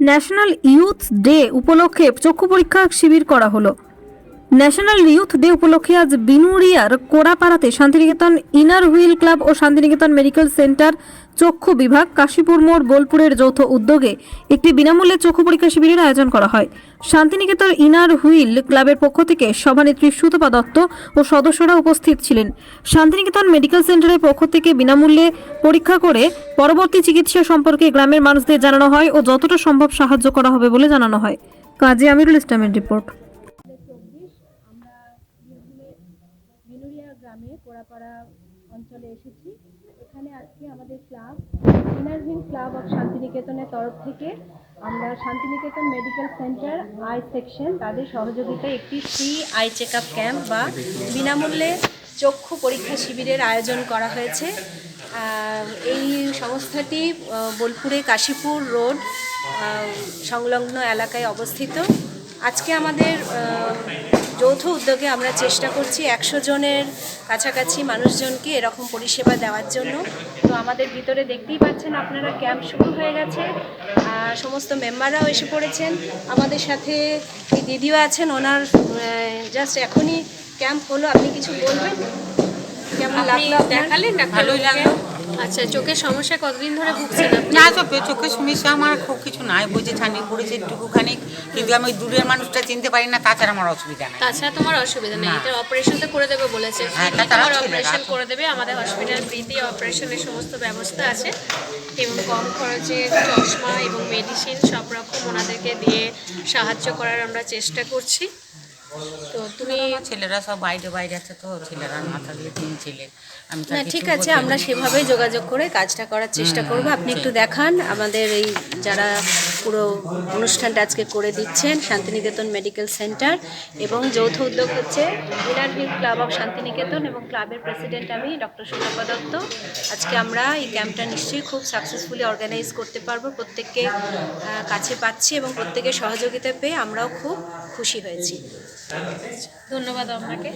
National youth day উপলক্ষে চক্ষু পরীক্ষা শিবির করা হলো। ন্যাশনাল ইউথ ডে উপলক্ষে আজ বিনুরিয়ার কোড়াপাড়াতে শান্তিনিকেতন ইনার হুইল ক্লাব ও শান্তিনিকেতন মেডিকেল সেন্টার চক্ষু বিভাগ কাশীপুর মোড় বোলপুরের যৌথ উদ্যোগে একটি বিনামূল্যে চক্ষু পরীক্ষা শিবিরের আয়োজন করা হয়। শান্তিনিকেতন ইনার হুইল ক্লাবের পক্ষ থেকে সভানেত্রী সুতপা দত্ত ও সদস্যরা উপস্থিত ছিলেন। শান্তিনিকেতন মেডিকেল সেন্টারের পক্ষ থেকে বিনামূল্যে পরীক্ষা করে পরবর্তী চিকিৎসা সম্পর্কে গ্রামের মানুষদের জানানো হয় ও যতটা সম্ভব সাহায্য করা হবে বলে জানানো হয়। কাজী আমিরুল ইসলামের রিপোর্ট। গ্রামে পোড়াপাড়া অঞ্চলে এসেছি। এখানে আজকে আমাদের ক্লাব ইনারভিন ক্লাব অফ শান্তিনিকেতনের তরফ থেকে আমরা Santiniketan medical centre eye section, তাদের সহযোগিতায় একটি free eye check up camp বা বিনামূল্যে চক্ষু পরীক্ষা শিবিরের আয়োজন করা হয়েছে। এই সংস্থাটি বোলপুরে কাশীপুর রোড সংলগ্ন এলাকায় অবস্থিত। আজকে আমাদের যৌথ উদ্যোগে আমরা চেষ্টা করছি একশো জনের কাছাকাছি মানুষজনকে এরকম পরিষেবা দেওয়ার জন্য তো আমাদের ভিতরে দেখতেই পাচ্ছেন আপনারা ক্যাম্প শুরু হয়ে গেছে সমস্ত মেম্বাররাও এসে পড়েছেন আমাদের সাথে এই দিদিও আছেন ওনার জাস্ট এখনই ক্যাম্প হলো আপনি কিছু বলবেন কেমন লাগল? দেখালেন ভালোই? লাগল। আচ্ছা চোখের সমস্যা কতদিন ধরে ভুগছেন না চোখে চোখে সমস্যা আমার খুব কিছু নাই বুঝে ছানি পড়েছে একটুকুখানি কিন্তু আমি দূরের মানুষটা চিনতে পারি না তাছাড়া আমার অসুবিধা নাই। তাছাড়া তোমার অসুবিধা নেই। এটা অপারেশন তো করে দেবে বলেছে। হ্যাঁ, তোমার অপারেশন করে দেবে আমাদের হসপিটাল ফ্রিতে অপারেশনের সমস্ত ব্যবস্থা আছে এবং কম খরচে চশমা এবং মেডিসিন সব রকম ওনাদেরকে দিয়ে সাহায্য করার আমরা চেষ্টা করছি। তো তুমি ছেলেরা সব বাইরে বাইরে আছে তো ছেলেরা না থাকলে তিন ছেলে। আমি না ঠিক আছে আমরা সেভাবে সেভাবেই যোগাযোগ করে কাজটা করার চেষ্টা করব। আপনি একটু দেখান আমাদের এই যারা পুরো অনুষ্ঠানটা আজকে করে দিচ্ছেন শান্তিনিকেতন মেডিকেল সেন্টার এবং যৌথ উদ্যোগ হচ্ছে ইনারভিল ক্লাব অফ শান্তিনিকেতন এবং ক্লাবের প্রেসিডেন্ট আমি ডক্টর সুলভা দত্ত। আজকে আমরা এই ক্যাম্পটা নিশ্চয়ই খুব সাকসেসফুলি অর্গানাইজ করতে পারব, প্রত্যেককে কাছে পাচ্ছি এবং প্রত্যেকের সহযোগিতা পেয়ে আমরাও খুব খুশি হয়েছি। ধন্যবাদ আপনাকে।